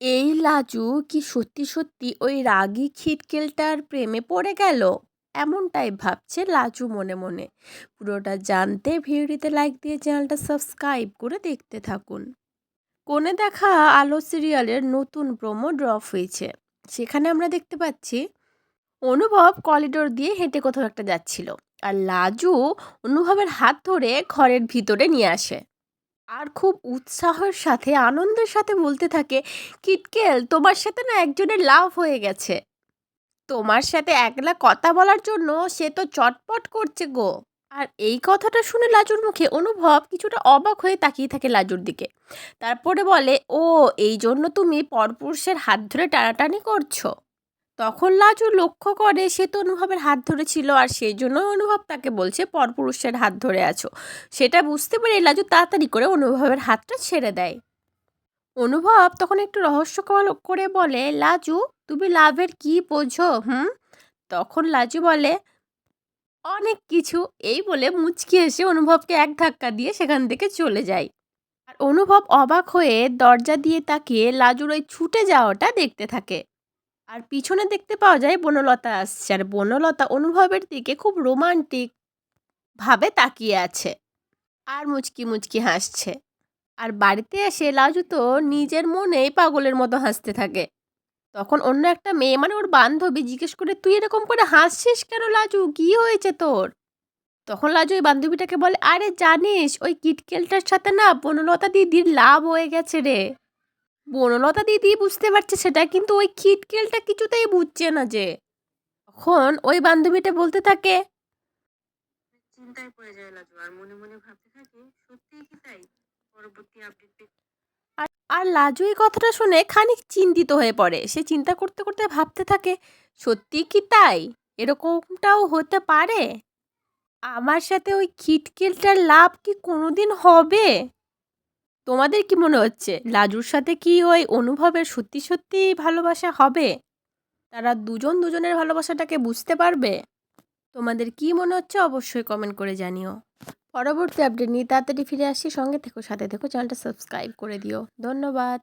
এই লাজু কি সত্যি সত্যি ওই রাগী খিটকেলটার প্রেমে পড়ে গেল? এমনটাই ভাবছে লাজু মনে মনে। পুরোটা জানতে ভিডিওটিতে লাইক দিয়ে চ্যানেলটা সাবস্ক্রাইব করে দেখতে থাকুন। কোণে দেখা আলো সিরিয়ালের নতুন প্রোমো ড্রপ হয়েছে। সেখানে আমরা দেখতে পাচ্ছি, অনুভব করিডোর দিয়ে হেঁটে কোথাও একটা যাচ্ছিল। আর লাজু অনুভবের হাত ধরে ঘরের ভিতরে নিয়ে আসে। আর খুব উৎসাহের সাথে, আনন্দের সাথে বলতে থাকে, কিটকেল, তোমার সাথে না একজনের লাভ হয়ে গেছে। তোমার সাথে একলা কথা বলার জন্য সে তো চটপট করছে গো। আর এই কথাটা শুনে লাজুর মুখে অনুভব কিছুটা অবাক হয়ে তাকিয়ে থাকে লাজুর দিকে। তারপরে বলে, ও এই জন্য তুমি পরপুরুষের হাত ধরে টানাটানি করছ? তখন লাজু লক্ষ্য করে সে তো অনুভবের হাত ধরেছিল আর সেই জন্যই অনুভব তাকে বলছে, পরপুরুষের হাত ধরে আছো। সেটা বুঝতে পেরে লাজু তাড়াতাড়ি করে অনুভবের হাতটা ছেড়ে দেয়। অনুভব তখন একটু রহস্য করে বলে, লাজু, তুমি লাভের কি বোঝো, হুম? তখন লাজু বলে, অনেক কিছু। এই বলে মুচকি এসে অনুভবকে এক ধাক্কা দিয়ে সেখান থেকে চলে যায়। আর অনুভব অবাক হয়ে দরজা দিয়ে তাকিয়ে লাজুর ওই ছুটে যাওয়াটা দেখতে থাকে। আর পিছনে দেখতে পাওয়া যায় বনলতা আসছে। আর বনলতা অনুভবের দিকে খুব রোমান্টিক ভাবে তাকিয়ে আছে আর মুচকি মুচকি হাসছে। আর বাড়িতে এসে লাজু তো নিজের মনেই পাগলের মতো হাসতে থাকে। তখন অন্য একটা মেয়ে মানে ওর বান্ধবী জিজ্ঞেস করে, তুই এরকম করে হাসছিস কেন লাজু? কি হয়েছে তোর? তখন লাজু ওই বান্ধবীটাকে বলে, আরে জানিস, ওই কিটকেলটার সাথে না বনলতা দিদির লাভ হয়ে গেছে রে। বনলতা দিদি বুঝতে পারছে সেটা কিন্তু ওই খিটকেলটা কিছুতেই বুঝছে না যে। তখন ওই বান্ধবীটা বলতে থাকে চিন্তায় পড়ে যায় লাজু আর মনে মনে ভাবতে থাকে সত্যিই কি তাই? পরবর্তী আপডেট আর লাজু এই কথাটা শুনে খানিক চিন্তিত হয়ে পড়ে। সে চিন্তা করতে করতে ভাবতে থাকে সত্যি কি তাই? এরকমটাও হতে পারে? আমার সাথে ওই খিটকেলটার লাভ কি কোনোদিন হবে? তোমাদের কি মনে হচ্ছে? লাজুর সাথে কি ওই অনুভবের সত্যি সত্যি ভালোবাসা হবে? তারা দুজন দুজনের ভালোবাসাটাকে বুঝতে পারবে? তোমাদের কি মনে হচ্ছে অবশ্যই কমেন্ট করে জানিও। পরবর্তী আপডেট নিয়ে তাড়াতাড়ি ফিরে আসি সঙ্গে থেকো, সাথে থেকো, চ্যানেলটা সাবস্ক্রাইব করে দিও। ধন্যবাদ।